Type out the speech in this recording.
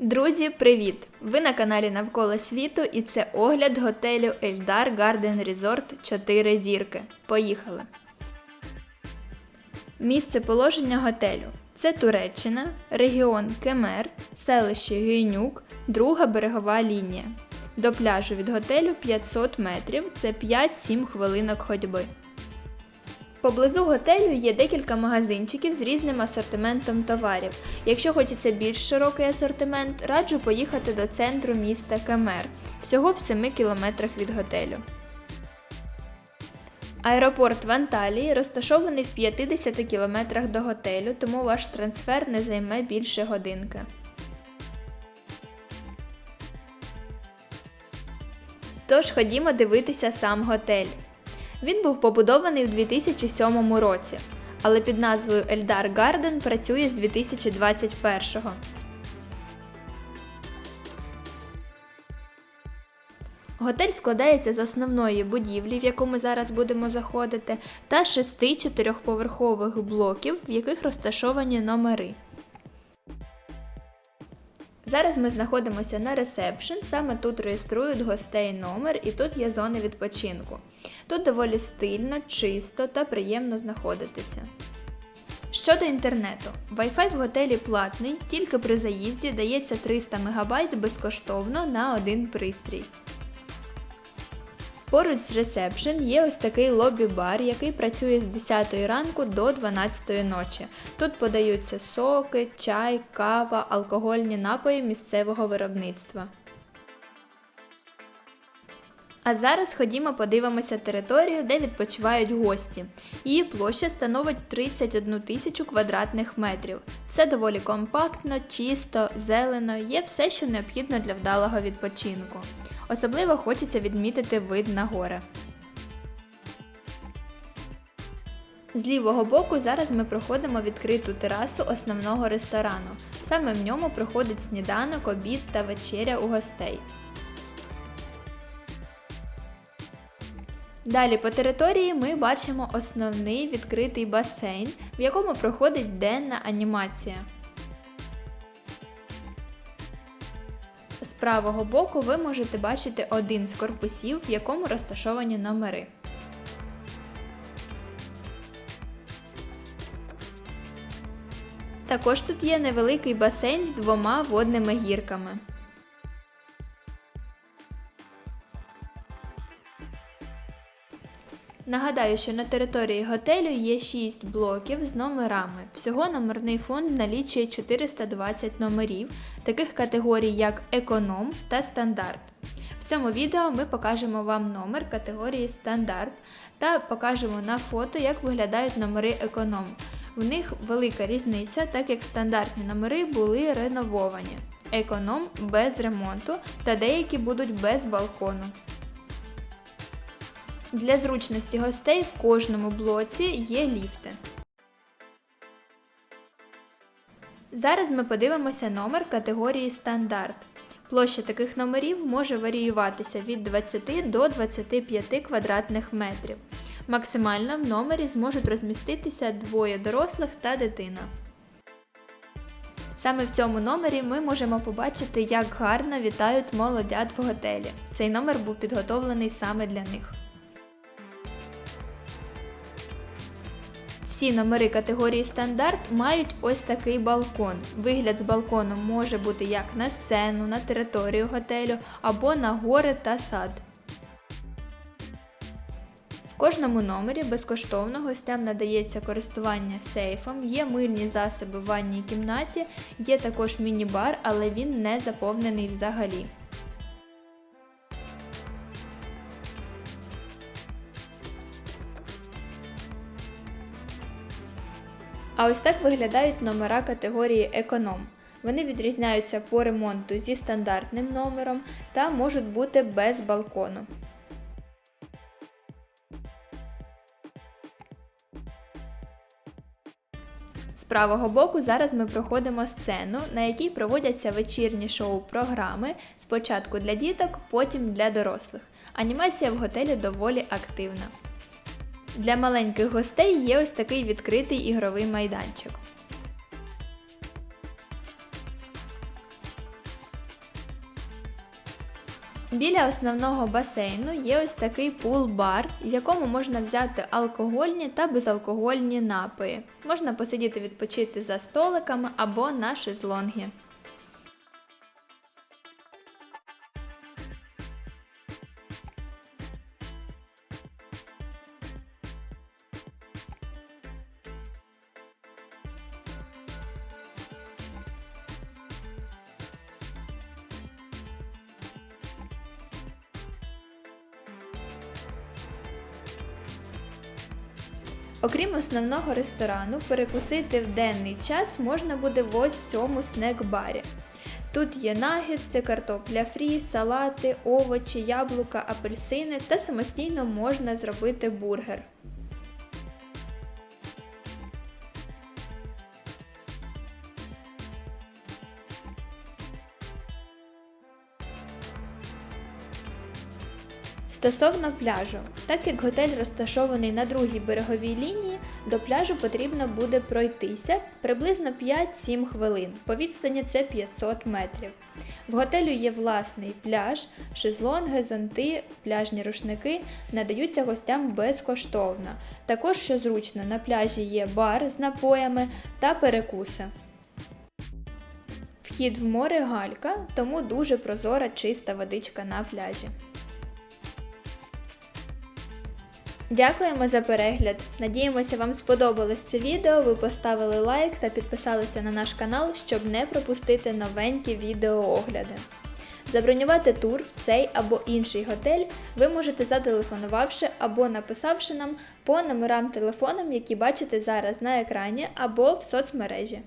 Друзі, привіт! Ви на каналі Навколо світу і це огляд готелю Ельдар Гарден Resort 4 зірки. Поїхали! Місце положення готелю це Туреччина, регіон Кемер, селище Гюйнюк, друга берегова лінія. До пляжу від готелю 500 метрів, це 5-7 хвилинок ходьби. Поблизу готелю є декілька магазинчиків з різним асортиментом товарів. Якщо хочеться більш широкий асортимент, раджу поїхати до центру міста Кемер, всього в 7 кілометрах від готелю. Аеропорт в Анталії розташований в 50 кілометрах до готелю, тому ваш трансфер не займе більше годинки. Тож ходімо дивитися сам готель. Він був побудований в 2007 році, але під назвою Ельдар Гарден працює з 2021-го. Готель складається з основної будівлі, в яку ми зараз будемо заходити, та шести чотирьохповерхових блоків, в яких розташовані номери. Зараз ми знаходимося на ресепшн, саме тут реєструють гостей номер і тут є зони відпочинку. Тут доволі стильно, чисто та приємно знаходитися. Щодо інтернету, Wi-Fi в готелі платний, тільки при заїзді дається 300 МБ безкоштовно на один пристрій. Поруч з ресепшн є ось такий лобі-бар, який працює з 10 ранку до 12 ночі. Тут подаються соки, чай, кава, алкогольні напої місцевого виробництва. А зараз ходімо подивимося територію, де відпочивають гості. Її площа становить 31 тисячу квадратних метрів. Все доволі компактно, чисто, зелено, є все, що необхідно для вдалого відпочинку. Особливо хочеться відмітити вид на гори. З лівого боку зараз ми проходимо відкриту терасу основного ресторану. Саме в ньому проходить сніданок, обід та вечеря у гостей. Далі по території ми бачимо основний відкритий басейн, в якому проходить денна анімація. Правого боку ви можете бачити один з корпусів, в якому розташовані номери. Також тут є невеликий басейн з двома водними гірками. Нагадаю, що на території готелю є 6 блоків з номерами. Всього номерний фонд налічує 420 номерів, таких категорій як економ та стандарт. В цьому відео ми покажемо вам номер категорії стандарт та покажемо на фото, як виглядають номери економ. В них велика різниця, так як стандартні номери були ренововані, економ без ремонту та деякі будуть без балкону. Для зручності гостей в кожному блоці є ліфти. Зараз ми подивимося номер категорії стандарт. Площа таких номерів може варіюватися від 20 до 25 квадратних метрів. Максимально в номері зможуть розміститися двоє дорослих та дитина. Саме в цьому номері ми можемо побачити, як гарно вітають молодят в готелі. Цей номер був підготовлений саме для них. Всі номери категорії стандарт мають ось такий балкон. Вигляд з балкону може бути як на сцену, на територію готелю або на гори та сад. В кожному номері безкоштовно гостям надається користування сейфом, є мильні засоби в ванній кімнаті, є також міні-бар, але він не заповнений взагалі. А ось так виглядають номера категорії економ. Вони відрізняються по ремонту зі стандартним номером та можуть бути без балкону. З правого боку зараз ми проходимо сцену, на якій проводяться вечірні шоу-програми, спочатку для діток, потім для дорослих. Анімація в готелі доволі активна. Для маленьких гостей є ось такий відкритий ігровий майданчик. Біля основного басейну є ось такий пул-бар, в якому можна взяти алкогольні та безалкогольні напої. Можна посидіти відпочити за столиками або на шезлонгі. Окрім основного ресторану, перекусити в денний час можна буде в ось цьому снек-барі. Тут є нагетси, картопля фрі, салати, овочі, яблука, апельсини та самостійно можна зробити бургер. Стосовно пляжу, так як готель розташований на другій береговій лінії, до пляжу потрібно буде пройтися приблизно 5-7 хвилин. По відстані це 500 метрів. В готелю є власний пляж, шезлонги, зонти, пляжні рушники надаються гостям безкоштовно. Також, що зручно, на пляжі є бар з напоями та перекуси. Вхід в море галька, тому дуже прозора чиста водичка на пляжі. Дякуємо за перегляд. Надіємося, вам сподобалось це відео. Ви поставили лайк та підписалися на наш канал, щоб не пропустити новенькі відеоогляди. Забронювати тур в цей або інший готель ви можете зателефонувавши або написавши нам по номерам телефонам, які бачите зараз на екрані, або в соцмережі.